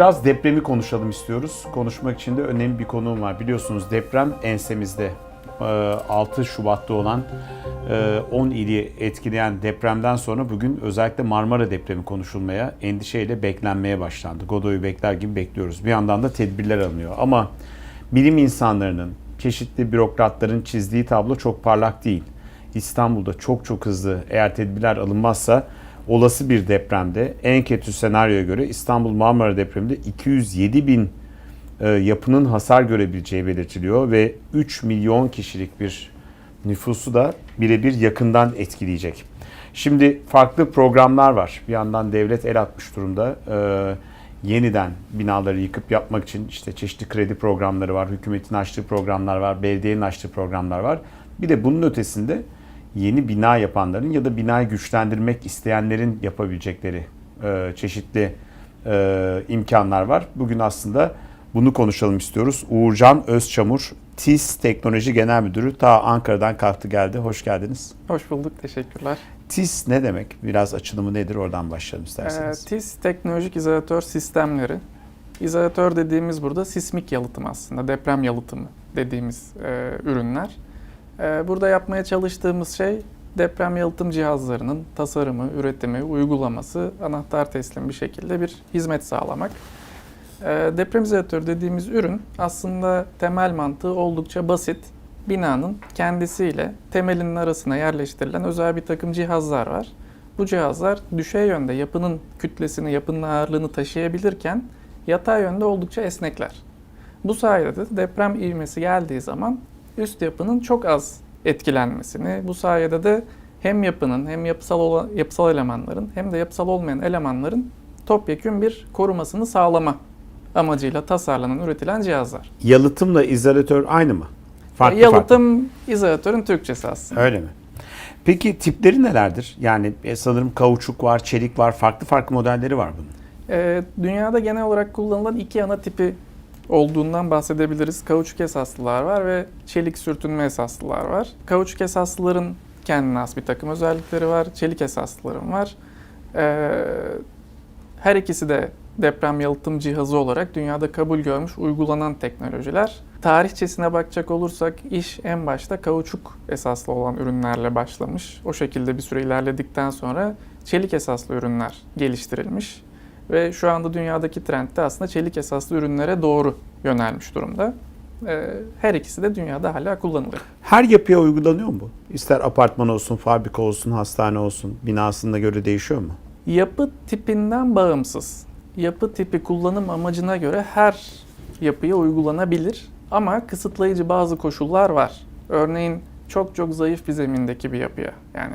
biraz depremi konuşalım istiyoruz. Konuşmak için de önemli bir konuğum var. Biliyorsunuz deprem ensemizde. Ee, 6 Şubat'ta olan e, 10 ili etkileyen depremden sonra bugün özellikle Marmara depremi konuşulmaya, endişeyle beklenmeye başlandı. Godoy'u bekler gibi bekliyoruz. Bir yandan da tedbirler alınıyor. Ama bilim insanlarının, çeşitli bürokratların çizdiği tablo çok parlak değil. İstanbul'da çok çok hızlı eğer tedbirler alınmazsa olası bir depremde en kötü senaryoya göre İstanbul Marmara depreminde 207 bin e, yapının hasar görebileceği belirtiliyor ve 3 milyon kişilik bir nüfusu da birebir yakından etkileyecek. Şimdi farklı programlar var. Bir yandan devlet el atmış durumda. Ee, yeniden binaları yıkıp yapmak için işte çeşitli kredi programları var, hükümetin açtığı programlar var, belediyenin açtığı programlar var. Bir de bunun ötesinde yeni bina yapanların ya da binayı güçlendirmek isteyenlerin yapabilecekleri e, çeşitli e, imkanlar var. Bugün aslında bunu konuşalım istiyoruz. Uğurcan Özçamur, TİS Teknoloji Genel Müdürü ta Ankara'dan kalktı geldi. Hoş geldiniz. Hoş bulduk, teşekkürler. TİS ne demek? Biraz açılımı nedir? Oradan başlayalım Ee, isterseniz. TIS Teknolojik İzolatör Sistemleri. İzolatör dediğimiz burada sismik yalıtım aslında, deprem yalıtımı dediğimiz e, ürünler. E, burada yapmaya çalıştığımız şey deprem yalıtım cihazlarının tasarımı, üretimi, uygulaması, anahtar teslim bir şekilde bir hizmet sağlamak. E, deprem izolatörü dediğimiz ürün aslında temel mantığı oldukça basit. Binanın kendisiyle temelinin arasına yerleştirilen özel bir takım cihazlar var. Bu cihazlar düşey yönde yapının kütlesini, yapının ağırlığını taşıyabilirken yatay yönde oldukça esnekler. Bu sayede de deprem ivmesi geldiği zaman üst yapının çok az etkilenmesini, bu sayede de hem yapının hem yapısal olan, yapısal elemanların hem de yapısal olmayan elemanların topyekün bir korumasını sağlama amacıyla tasarlanan, üretilen cihazlar. Yalıtımla izolatör aynı mı? Yalıtım izolatörün Türkçesi aslında. Öyle mi? Peki tipleri nelerdir? Yani e, sanırım kauçuk var, çelik var, farklı farklı modelleri var bunun. Ee, dünyada genel olarak kullanılan iki ana tipi olduğundan bahsedebiliriz. Kauçuk esaslılar var ve çelik sürtünme esaslılar var. Kauçuk esaslıların kendine has bir takım özellikleri var. Çelik esaslıların var. Ee, her ikisi de deprem yalıtım cihazı olarak dünyada kabul görmüş uygulanan teknolojiler. Tarihçesine bakacak olursak iş en başta kauçuk esaslı olan ürünlerle başlamış. O şekilde bir süre ilerledikten sonra çelik esaslı ürünler geliştirilmiş. Ve şu anda dünyadaki trend de aslında çelik esaslı ürünlere doğru yönelmiş durumda. Ee, Her ikisi de dünyada hala kullanılıyor. Her yapıya uygulanıyor mu bu? İster apartman olsun, fabrika olsun, hastane olsun, binasına göre değişiyor mu? Yapı tipinden bağımsız. Yapı tipi kullanım amacına göre her yapıya uygulanabilir ama kısıtlayıcı bazı koşullar var. Örneğin çok çok zayıf bir zemindeki bir yapıya yani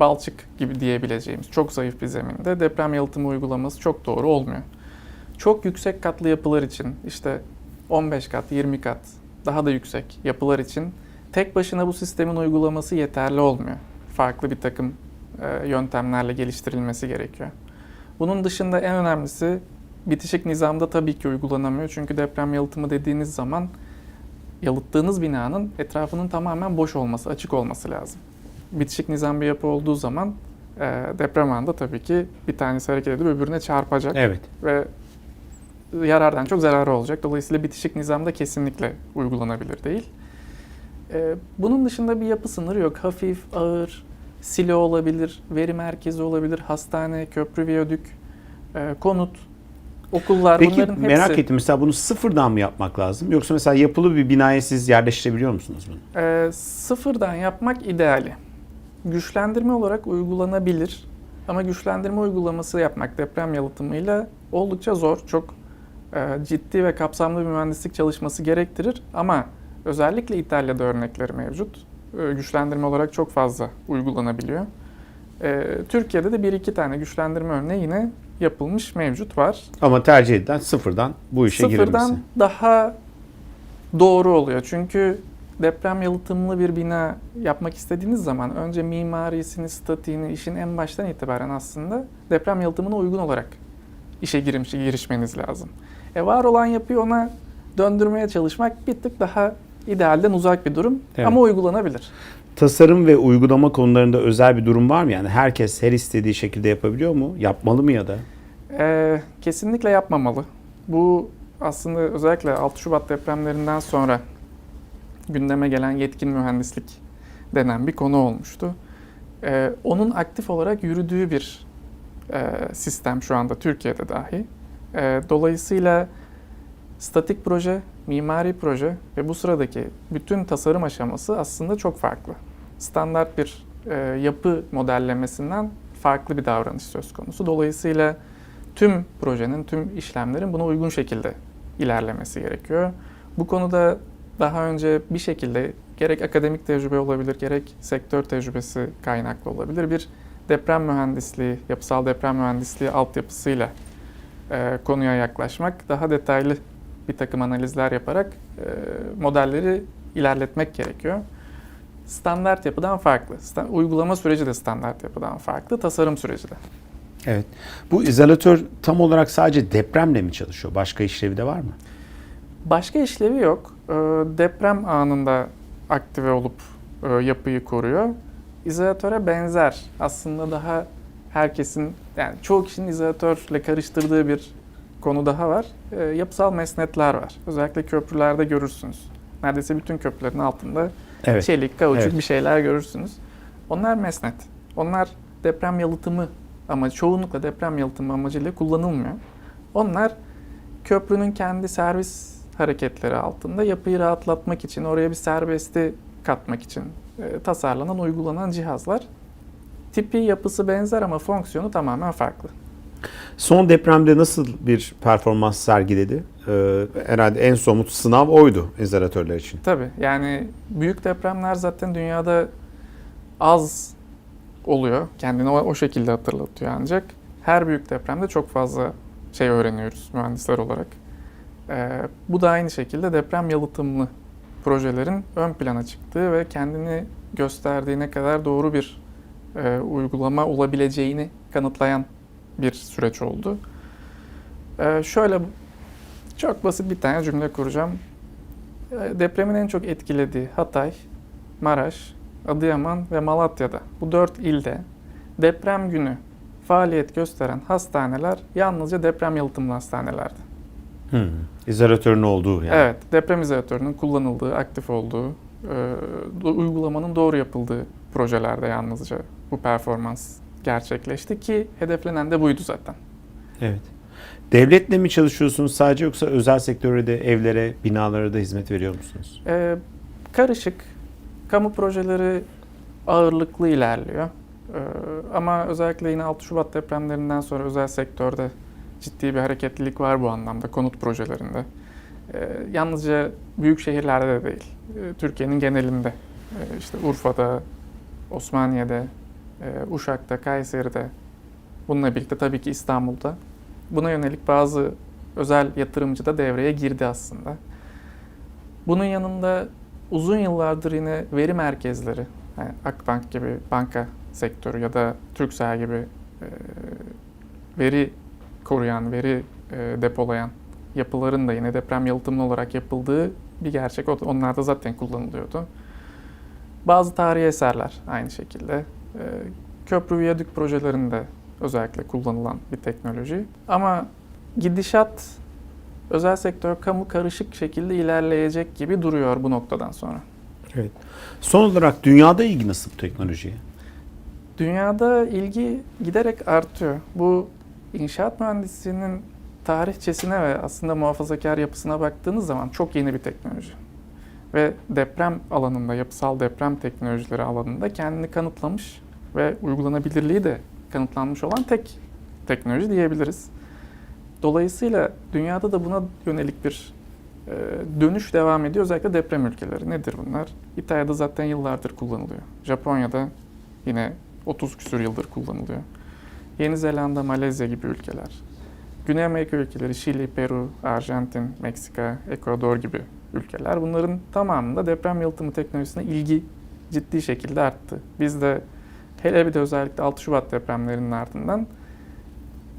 balçık gibi diyebileceğimiz çok zayıf bir zeminde deprem yalıtımı uygulaması çok doğru olmuyor. Çok yüksek katlı yapılar için işte 15 kat, 20 kat daha da yüksek yapılar için tek başına bu sistemin uygulaması yeterli olmuyor. Farklı bir takım e, yöntemlerle geliştirilmesi gerekiyor. Bunun dışında en önemlisi bitişik nizamda tabii ki uygulanamıyor. Çünkü deprem yalıtımı dediğiniz zaman yalıttığınız binanın etrafının tamamen boş olması, açık olması lazım. Bitişik nizam bir yapı olduğu zaman e, deprem anında tabii ki bir tanesi hareket edip öbürüne çarpacak Evet. ve yarardan çok zararı olacak. Dolayısıyla bitişik nizamda kesinlikle uygulanabilir değil. Ee, bunun dışında bir yapı sınırı yok. Hafif, ağır, silo olabilir, veri merkezi olabilir, hastane, köprü, viyadük, e, konut, okullar Peki bunların hepsi. merak ettim mesela bunu sıfırdan mı yapmak lazım? Yoksa mesela yapılı bir binaya siz yerleştirebiliyor musunuz bunu? Ee, sıfırdan yapmak ideali. Güçlendirme olarak uygulanabilir. Ama güçlendirme uygulaması yapmak deprem yalıtımıyla oldukça zor. Çok e, ciddi ve kapsamlı bir mühendislik çalışması gerektirir. Ama özellikle İtalya'da örnekleri mevcut. E, güçlendirme olarak çok fazla uygulanabiliyor. E, Türkiye'de de bir iki tane güçlendirme örneği yine yapılmış mevcut var. Ama tercih edilen sıfırdan bu işe Sıfırdan girilmesi. daha doğru oluyor. Çünkü deprem yalıtımlı bir bina yapmak istediğiniz zaman önce mimarisini, statiğini, işin en baştan itibaren aslında deprem yalıtımına uygun olarak işe girmiş, girişmeniz lazım. E var olan yapıyı ona döndürmeye çalışmak bir tık daha idealden uzak bir durum Evet. ama uygulanabilir. Tasarım ve uygulama konularında özel bir durum var mı? Yani herkes her istediği şekilde yapabiliyor mu? Yapmalı mı ya da? Ee, kesinlikle yapmamalı. Bu aslında özellikle 6 Şubat depremlerinden sonra gündeme gelen yetkin mühendislik denen bir konu olmuştu. Ee, onun aktif olarak yürüdüğü bir e, sistem şu anda Türkiye'de dahi. Ee, dolayısıyla statik proje, mimari proje ve bu sıradaki bütün tasarım aşaması aslında çok farklı. Standart bir e, yapı modellemesinden farklı bir davranış söz konusu. Dolayısıyla tüm projenin, tüm işlemlerin buna uygun şekilde ilerlemesi gerekiyor. Bu konuda daha önce bir şekilde gerek akademik tecrübe olabilir, gerek sektör tecrübesi kaynaklı olabilir bir deprem mühendisliği, yapısal deprem mühendisliği altyapısıyla e, konuya yaklaşmak, daha detaylı bir takım analizler yaparak e, modelleri ilerletmek gerekiyor. Standart yapıdan farklı. Uygulama süreci de standart yapıdan farklı, tasarım süreci de. Evet. Bu izolatör tam olarak sadece depremle mi çalışıyor? Başka işlevi de var mı? Başka işlevi yok. Ee, Deprem anında aktive olup e, yapıyı koruyor. İzolatöre benzer. Aslında daha herkesin, yani çoğu kişinin izolatörle karıştırdığı bir konu daha var. Ee, Yapısal mesnetler var. Özellikle köprülerde görürsünüz. Neredeyse bütün köprülerin altında Evet. çelik, kauçuk Evet. bir şeyler görürsünüz. Onlar mesnet. Onlar deprem yalıtımı ama çoğunlukla deprem yalıtımı amacıyla kullanılmıyor. Onlar köprünün kendi servis hareketleri altında yapıyı rahatlatmak için, oraya bir serbesti katmak için e, tasarlanan, uygulanan cihazlar. Tipi, yapısı benzer ama fonksiyonu tamamen farklı. Son depremde nasıl bir performans sergiledi? Ee, herhalde en somut sınav oydu izolatörler için. Tabii yani büyük depremler zaten dünyada az oluyor. Kendini o, o şekilde hatırlatıyor ancak. Her büyük depremde çok fazla şey öğreniyoruz mühendisler olarak. Ee, bu da aynı şekilde deprem yalıtımlı projelerin ön plana çıktığı ve kendini gösterdiği ne kadar doğru bir e, uygulama olabileceğini kanıtlayan bir süreç oldu. Ee, şöyle çok basit bir tane cümle kuracağım. E, Depremin en çok etkilediği Hatay, Maraş, Adıyaman ve Malatya'da bu dört ilde deprem günü faaliyet gösteren hastaneler yalnızca deprem yalıtımlı hastanelerdi. Hmm. İzolatörün olduğu yani. Evet, deprem izolatörünün kullanıldığı, aktif olduğu, e, uygulamanın doğru yapıldığı projelerde yalnızca bu performans gerçekleşti ki hedeflenen de buydu zaten. Evet. Devletle mi çalışıyorsunuz sadece yoksa özel sektöre de evlere, binalara da hizmet veriyor musunuz? Ee, karışık, kamu projeleri ağırlıklı ilerliyor. Ee, ama özellikle yine 6 Şubat depremlerinden sonra özel sektörde ciddi bir hareketlilik var bu anlamda konut projelerinde. Ee, yalnızca büyük şehirlerde de değil, ee, Türkiye'nin genelinde. Ee, işte Urfa'da, Osmaniye'de, e, Uşak'ta, Kayseri'de, bununla birlikte tabii ki İstanbul'da. Buna yönelik bazı özel yatırımcı da devreye girdi aslında. Bunun yanında uzun yıllardır yine veri merkezleri, yani Akbank gibi banka sektörü ya da Turkcell gibi e, veri koruyan, veri e, depolayan yapıların da yine deprem yalıtımlı olarak yapıldığı bir gerçek. Onlar da zaten kullanılıyordu. Bazı tarihi eserler aynı şekilde. E, köprü viyadük projelerinde özellikle kullanılan bir teknoloji. Ama gidişat özel sektör kamu karışık şekilde ilerleyecek gibi duruyor bu noktadan sonra. Evet. Son olarak dünyada ilgi nasıl bu teknolojiye? Dünyada ilgi giderek artıyor. Bu inşaat mühendisliğinin tarihçesine ve aslında muhafazakar yapısına baktığınız zaman çok yeni bir teknoloji. Ve deprem alanında, yapısal deprem teknolojileri alanında kendini kanıtlamış ve uygulanabilirliği de kanıtlanmış olan tek teknoloji diyebiliriz. Dolayısıyla dünyada da buna yönelik bir e, dönüş devam ediyor. Özellikle deprem ülkeleri. Nedir bunlar? İtalya'da zaten yıllardır kullanılıyor. Japonya'da yine 30 küsur yıldır kullanılıyor. Yeni Zelanda, Malezya gibi ülkeler. Güney Amerika ülkeleri Şili, Peru, Arjantin, Meksika, Ekvador gibi ülkeler. Bunların tamamında deprem yalıtımı teknolojisine ilgi ciddi şekilde arttı. Biz de hele bir de özellikle 6 Şubat depremlerinin ardından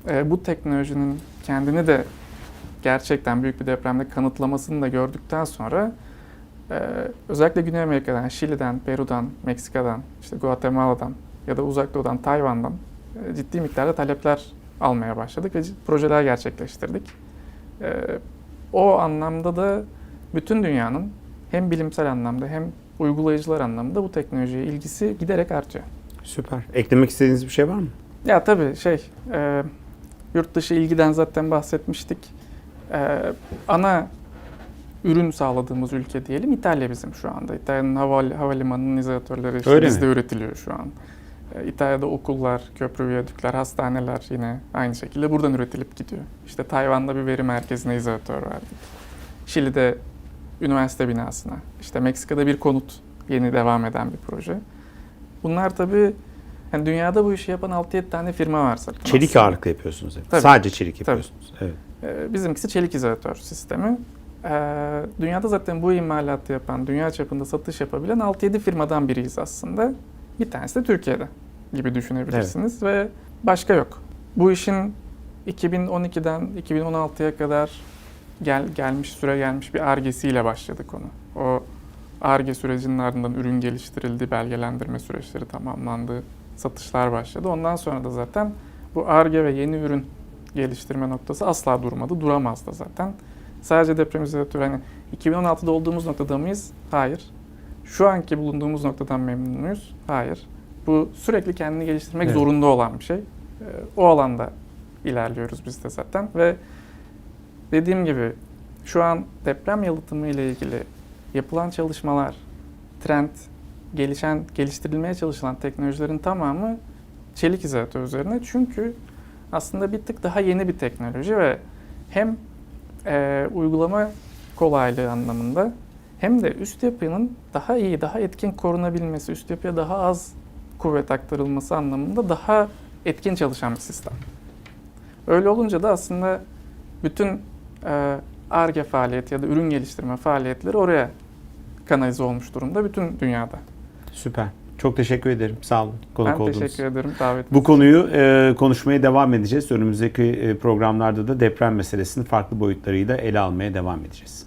e, bu teknolojinin kendini de gerçekten büyük bir depremde kanıtlamasını da gördükten sonra e, özellikle Güney Amerika'dan, Şili'den, Peru'dan, Meksika'dan, işte Guatemala'dan ya da Uzak Doğu'dan, Tayvan'dan ciddi miktarda talepler almaya başladık ve projeler gerçekleştirdik. E, o anlamda da bütün dünyanın hem bilimsel anlamda hem uygulayıcılar anlamda bu teknolojiye ilgisi giderek artıyor. Süper. Eklemek istediğiniz bir şey var mı? Ya tabii şey, e, yurt dışı ilgiden zaten bahsetmiştik. E, ana ürün sağladığımız ülke diyelim İtalya bizim şu anda. İtalya'nın hava, havalimanının izolatörleri işte bizde üretiliyor şu an. E, İtalya'da okullar, köprü, viyadükler, hastaneler yine aynı şekilde buradan üretilip gidiyor. İşte Tayvan'da bir veri merkezine izolatör verdik. Şili'de üniversite binasına, işte Meksika'da bir konut yeni devam eden bir proje. Bunlar tabii yani dünyada bu işi yapan 6-7 tane firma var zaten. Çelik aslında. ağırlıklı yapıyorsunuz hep. Tabii. Sadece çelik Tabii. yapıyorsunuz. Evet. Ee, Bizimkisi çelik izolatör sistemi. Ee, Dünyada zaten bu imalatı yapan, dünya çapında satış yapabilen 6-7 firmadan biriyiz aslında. Bir tanesi de Türkiye'de gibi düşünebilirsiniz ve başka yok. Bu işin 2012'den 2016'ya kadar gel, gelmiş süre gelmiş bir argesiyle başladık onu. O arge sürecinin ardından ürün geliştirildi, belgelendirme süreçleri tamamlandı, satışlar başladı. Ondan sonra da zaten bu arge ve yeni ürün geliştirme noktası asla durmadı. Duramaz da zaten. Sadece deprem izolatörü hani 2016'da olduğumuz noktada mıyız? Hayır. Şu anki bulunduğumuz noktadan memnun muyuz? Hayır. Bu sürekli kendini geliştirmek Evet. zorunda olan bir şey. Ee, O alanda ilerliyoruz biz de zaten ve dediğim gibi şu an deprem yalıtımı ile ilgili yapılan çalışmalar, trend, gelişen, geliştirilmeye çalışılan teknolojilerin tamamı çelik izolatör üzerine. Çünkü aslında bir tık daha yeni bir teknoloji ve hem e, uygulama kolaylığı anlamında hem de üst yapının daha iyi, daha etkin korunabilmesi, üst yapıya daha az kuvvet aktarılması anlamında daha etkin çalışan bir sistem. Öyle olunca da aslında bütün e, ARGE faaliyeti ya da ürün geliştirme faaliyetleri oraya kanalize olmuş durumda bütün dünyada. Süper. Çok teşekkür ederim. Sağ olun. Konuk ben oldunuz. teşekkür ederim davet Bu konuyu e, konuşmaya devam edeceğiz. Önümüzdeki e, programlarda da deprem meselesinin farklı boyutlarıyla ele almaya devam edeceğiz.